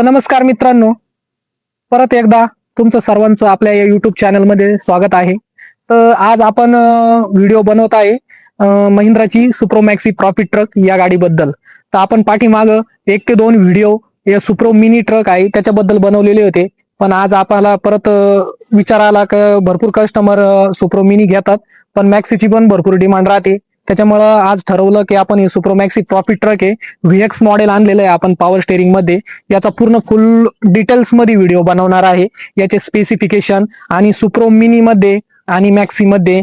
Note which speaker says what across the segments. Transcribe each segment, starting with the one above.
Speaker 1: तर नमस्कार मित्रांनो. परत एकदा तुमचं सर्वांचं आपल्या या युट्यूब चॅनलमध्ये स्वागत आहे. तर आज आपण व्हिडिओ बनवत आहे महिंद्राची सुप्रोमॅक्सी प्रॉफिट ट्रक या गाडीबद्दल. तर आपण पाठीमाग एक ते दोन व्हिडिओ या सुप्रो मिनी ट्रक आहे त्याच्याबद्दल बनवलेले होते. पण आज आपल्याला परत अं, विचार आला का भरपूर कस्टमर सुप्रो मिनी घेतात. पण मॅक्सीची पण भरपूर डिमांड राहते. त्याच्यामुळं आज ठरवलं की आपण हे सुप्रोमॅक्सी प्रॉफिट ट्रक आहे व्हीएक्स मॉडेल आणलेलं आहे आपण पॉवर स्टेरिंगमध्ये. याचा पूर्ण फुल डिटेल्समध्ये व्हिडिओ बनवणार आहे. याचे स्पेसिफिकेशन आणि सुप्रो मिनी मध्ये आणि मॅक्सीमध्ये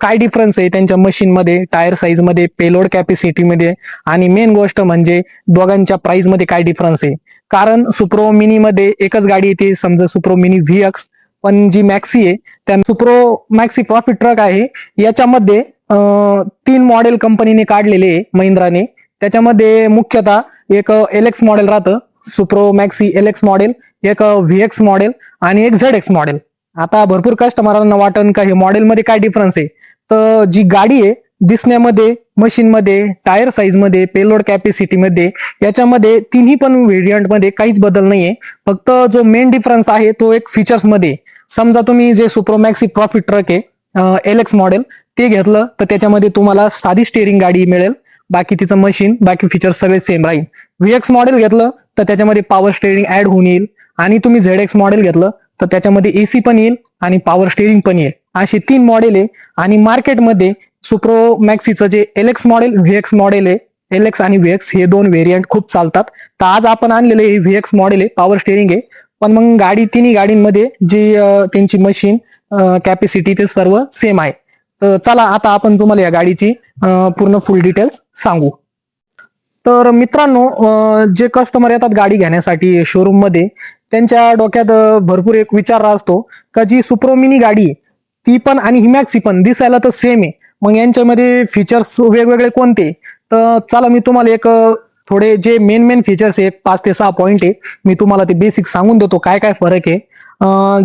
Speaker 1: काय डिफरन्स आहे त्यांच्या मशीनमध्ये टायर साईजमध्ये पेलोड कॅपॅसिटीमध्ये आणि मेन गोष्ट म्हणजे दोघांच्या प्राईजमध्ये काय डिफरन्स आहे. कारण सुप्रो मिनीमध्ये एकच गाडी येते समजा सुप्रो मिनी व्हीएक्स पण जी मॅक्सी आहे त्या सुप्रो मॅक्सी प्रॉफिट ट्रक आहे याच्यामध्ये तीन मॉडेल कंपनीने काढलेले आहे महिंद्राने. त्याच्यामध्ये मुख्यतः एक एल एक्स मॉडेल राहतं. Supro Maxi L X model एक व्ही एक्स मॉडेल आणि एक झेड एक्स मॉडेल आता भरपूर कस्टमरांना वाटन का हे मॉडेलमध्ये काय डिफरन्स आहे? तर जी गाडी आहे दिसण्यामध्ये मशीनमध्ये टायर साईजमध्ये पेलोड कॅपॅसिटीमध्ये याच्यामध्ये तिन्ही पण व्हेरियंटमध्ये काहीच बदल नाहीये. फक्त जो मेन डिफरन्स आहे तो एक फीचर्समध्ये समजा तुम्ही जे सुप्रोमॅक्सी प्रॉफिट ट्रक आहे एल एक्स मॉडेल ते घेतलं तर त्याच्यामध्ये तुम्हाला साधी स्टेअरिंग गाडी मिळेल. बाकी तिचं मशीन बाकी फीचर सगळे सेम राहील. व्ही एक्स मॉडेल घेतलं तर त्याच्यामध्ये पॉवर स्टेअरिंग ऍड होऊन येईल. आणि तुम्ही झेड एक्स मॉडेल घेतलं तर त्याच्यामध्ये एसी पण येईल आणि पॉवर स्टेअरिंग पण येईल. असे तीन मॉडेल आहे. आणि मार्केटमध्ये सुप्रो मॅक्सीचं जे L X model V X model आहे एल एक्स आणि व्हीएक्स हे दोन व्हेरियंट खूप चालतात. तर आज आपण आणलेले हे व्हीएक्स मॉडेल आहे पॉवर स्टेअरिंग आहे. पण मग गाडी तिन्ही गाडींमध्ये जी त्यांची मशीन कॅपॅसिटी ते सर्व सेम आहे. तर चला आता आपण तुम्हाला या गाडीची पूर्ण फुल डिटेल्स सांगू. तर मित्रांनो जे कस्टमर येतात गाडी घेण्यासाठी शोरूममध्ये त्यांच्या डोक्यात भरपूर एक विचार असतो का जी सुप्रोमिनी गाडी आहे, ती पण आणि हिमॅक्सी पण दिसायला तर सेम आहे. मग यांच्यामध्ये फीचर्स वेगवेगळे कोणते? तर चला मी तुम्हाला एक थोडे जे मेन मेन फीचर्स आहेत पाच ते सहा पॉईंट आहे मी तुम्हाला ते बेसिक सांगून देतो काय काय फरक आहे.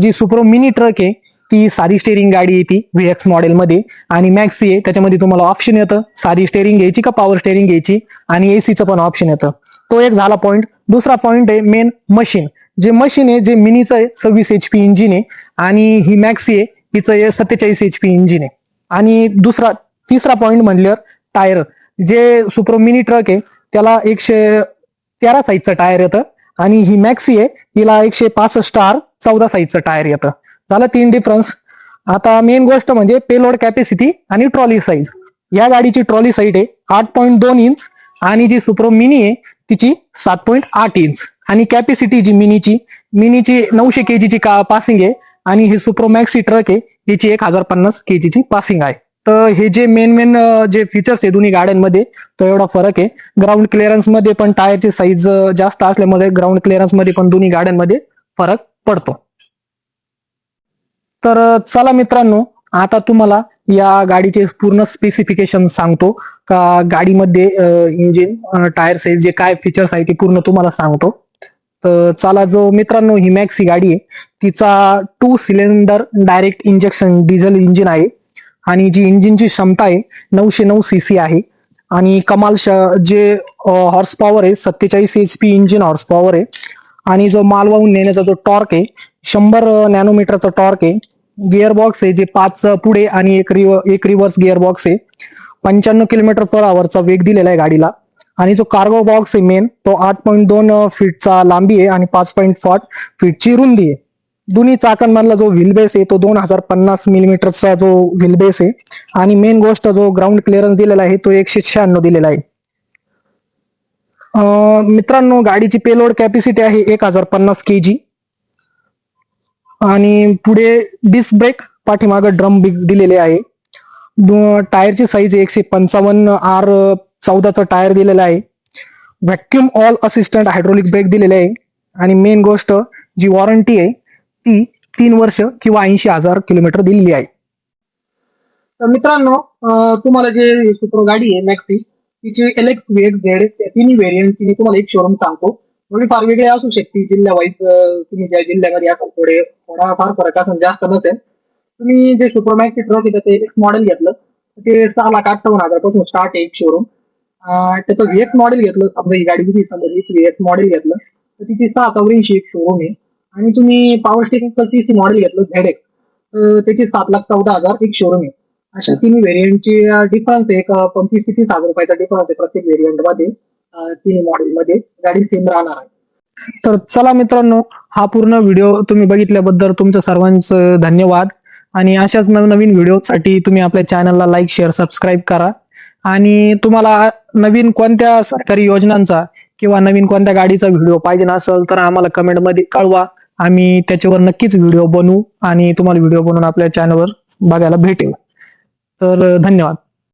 Speaker 1: जी सुप्रो मिनी ट्रक आहे ती साधी स्टेअरिंग गाडी आहे ती व्ही एक्स मॉडेलमध्ये आणि मॅक्सी आहे त्याच्यामध्ये तुम्हाला ऑप्शन येतं साधी स्टेअरिंग घ्यायची का पॉवर स्टेअरिंग घ्यायची आणि एसीचं पण ऑप्शन येतं. तो एक झाला पॉईंट दुसरा पॉईंट आहे मेन मशीन जे मशीन आहे जे मिनीचं आहे सव्वीस एच पी इंजिन आहे आणि ही मॅक्सी आहे हिचं आहे सत्तेचाळीस एच पी इंजिन आहे. आणि दुसरा तिसरा पॉईंट म्हणल्यावर टायर जे सुप्रो मिनी ट्रक आहे त्याला एकशे तेरा साईजचं टायर येतं. आणि ही मॅक्सी आहे हिला एकशे पासष्ट आर चौदा साईजचं टायर येतं. झालं तीन डिफरन्स आता मेन गोष्ट म्हणजे पेलोड कॅपॅसिटी आणि ट्रॉली साईज या गाडीची ट्रॉली साईज आहे आठ पॉईंट दोन इंच आणि जी सुप्रो मिनी आहे तिची सात पॉईंट आठ इंच आणि कॅपॅसिटी जी मिनीची मिनीची नऊशे केजीची का पासिंग आहे आणि ही सुप्रो मॅक्सी ट्रक आहे हिची एक हजार पन्नास केजीची पासिंग आहे. तर हे जे मेन मेन जे फीचर्स आहे दोन्ही गाड्यांमध्ये तो एवढा फरक आहे. ग्राउंड क्लिअरन्समध्ये पण टायरची साईज जास्त असल्यामुळे ग्राउंड क्लिअरन्समध्ये पण दोन्ही गाड्यांमध्ये फरक पडतो. तर चला मित्रांनो आता तुम्हाला या गाडीचे पूर्ण स्पेसिफिकेशन सांगतो. का गाडीमध्ये इंजिन टायर साईज जे काय फीचर्स आहे ते पूर्ण तुम्हाला सांगतो. तर चला जो मित्रांनो ही मॅक्सी गाडी आहे. तिचा two cylinder direct injection diesel engine आहे. आणि जी इंजिनची क्षमता आहे नऊशे नऊ सी सी आहे. आणि कमाल श- जे हॉर्स पॉवर आहे सत्तेचाळीस H P engine horse power आहे. आणि जो माल वाहून नेण्याचा जो टॉर्क आहे शंभर नॅनोमीटरचा टॉर्क आहे. गिअर बॉक्स आहे जे पाच पुढे आणि एक रिव एक रिव्हर्स गिअर बॉक्स आहे. पंच्याण्णव किलोमीटर पर आवरचा वेग दिलेला आहे गाडीला. आणि जो कार्गो बॉक्स आहे मेन तो आठ पॉईंट दोन फीटचा लांबी आहे आणि पाच पॉईंट फॉट फीटची रुंदी आहे. दोन्ही चाकांमधला जो व्हीलबेस आहे तो दोन हजार पन्नास मिलीमीटरचा जो व्हीलबेस आहे. आणि मेन गोष्ट जो ग्राउंड क्लिअरन्स दिलेला आहे तो एकशे शहाण्णव दिलेला आहे. मित्रांनो गाडीची पेलोड कॅपॅसिटी आहे एक हजार पन्नास के जी आणि पुढे डिस्क ब्रेक पाठीमागं ड्रम बिग दिलेले आहे. टायरची साईज एकशे पंचावन्न आर चौदाचा टायर दिलेला आहे. Vacuum all assistant hydraulic brake दिलेले आहे. आणि मेन गोष्ट जी वॉरंटी आहे ती तीन वर्ष किंवा ऐंशी हजार किलोमीटर दिलेली आहे. तर मित्रांनो तुम्हाला जे सुप्रो गाडी आहे मॅक्सी तिची एलेक्स झेड तिन्ही व्हेरियंटची मी तुम्हाला एक शोरूम सांगतो. थोडी फार वेगळी असू शकते जिल्ह्या वाईज तुम्ही ज्या जिल्ह्यामध्ये असाल थोडे थोडाफार फरक असून जास्त नसेल. तुम्ही जे सुपरमॅक्स ट्रक आहे ते एक मॉडेल घेतलं ते सहा लाख अठ्ठावन्न हजारपासून स्टार्ट आहे एक शोरूम त्याचं व्हीएक्स मॉडेल घेतलं समजा ही गाडी किती समजा व्हीएक्स मॉडेल घेतलं. तर तर तिची सहा चौऱ्याऐंशी एक शोरूम आहे. आणि तुम्ही पॉवर स्टेरिंगचं ती मॉडेल घेतलं झेड तर त्याची सात लाख चौदा हजार एक शोरूम आहे. अशा तिन्ही व्हेरियंटची डिफरन्स एक पंचवीस ते तीस हजार रुपयाचा डिफरन्स आहे प्रत्येक व्हेरियंटमध्ये. तिन्ही मॉडेल मध्ये. गाडी सेम राहणार आहे. तर चला मित्रांनो हा पूर्ण व्हिडिओ तुम्ही बघितल्याबद्दल तुमचं सर्वांचं धन्यवाद. आणि अशाच नवनवीन व्हिडिओसाठी तुम्ही आपल्या चॅनलला लाईक शेअर सबस्क्राईब करा. आणि तुम्हाला नवीन कोणत्या सरकारी योजनांचा किंवा नवीन कोणत्या गाडीचा व्हिडिओ पाहिजे असेल तर आम्हाला कमेंटमध्ये कळवा. आम्ही त्याच्यावर नक्कीच व्हिडिओ बनवू आणि तुम्हाला व्हिडिओ बनवून आपल्या चॅनलवर बघायला भेटेल. तर धन्यवाद.